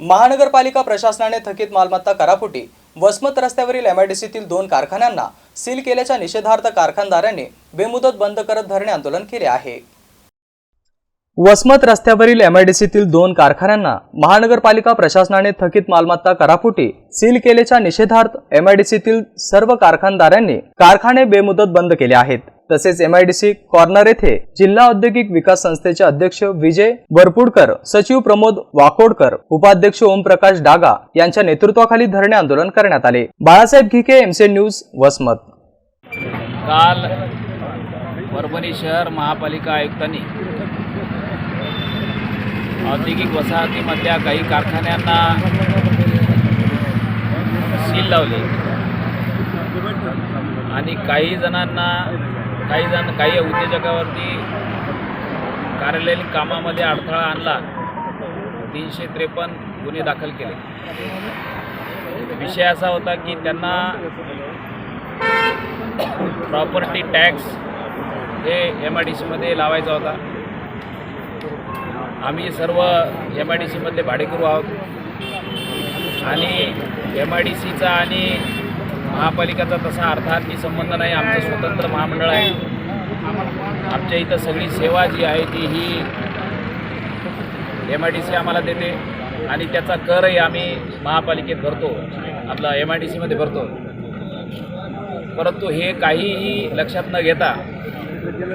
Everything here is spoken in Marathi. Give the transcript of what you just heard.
महानगरपालिका प्रशासनाने थकीत मालमत्ता कराफुटी वसमत रस्त्यावरील एमआयडीसीतील दोन कारखान्यांना सील केल्याच्या निषेधार्थ कारखानदारांनी बेमुदत बंद करत धरणे आंदोलन केले आहे. वसमत रस्त्यावरील एमआयडीसीतील दोन कारखान्यांना महानगरपालिका प्रशासनाने थकीत मालमत्ता कराफुटी सील केल्याच्या निषेधार्थ एमआयडीसीतील सर्व कारखानदारांनी कारखाने बेमुदत बंद केले आहेत. तसेच M I D C corner येथे जिल्हा औद्योगिक विकास संस्थेचे अध्यक्ष विजय वरपुडकर सचिव प्रमोद वाकोडकर उपाध्यक्ष ओमप्रकाश डागा यांच्या नेतृत्वाखाली धरणे आंदोलन करण्यात आले. Balasaheb Ghike MC news Wasmat. काल परभणी शहर महापालिका आयुक्तांनी औद्योगिक वसाहतीमधल्या काही कारखान्यांना सील लावले. आणि काही जणांना काही जण काही उद्योजकावरती कार्यालयीन कामामध्ये अडथळा आणला. तीनशे त्रेपन्न गुन्हे दाखल केले. विषय असा होता की त्यांना प्रॉपर्टी टॅक्स हे एम आय डी सीमध्ये लावायचा होता. आम्ही सर्व एम आय डी सीमधले भाडेकरू आहोत. आणि एम आय डी सीचा आणि महापालिकाचा तसा अर्थार्थी संबंध नाही. आमचं स्वतंत्र महामंडळ आहे. आमच्या इथं सगळी सेवा जी आहे ती ही एम आय डी सी आम्हाला देते. आणि त्याचा करही आम्ही महापालिकेत भरतो. आपला एम आय डी सीमध्ये भरतो. परंतु हे काहीही लक्षात न घेता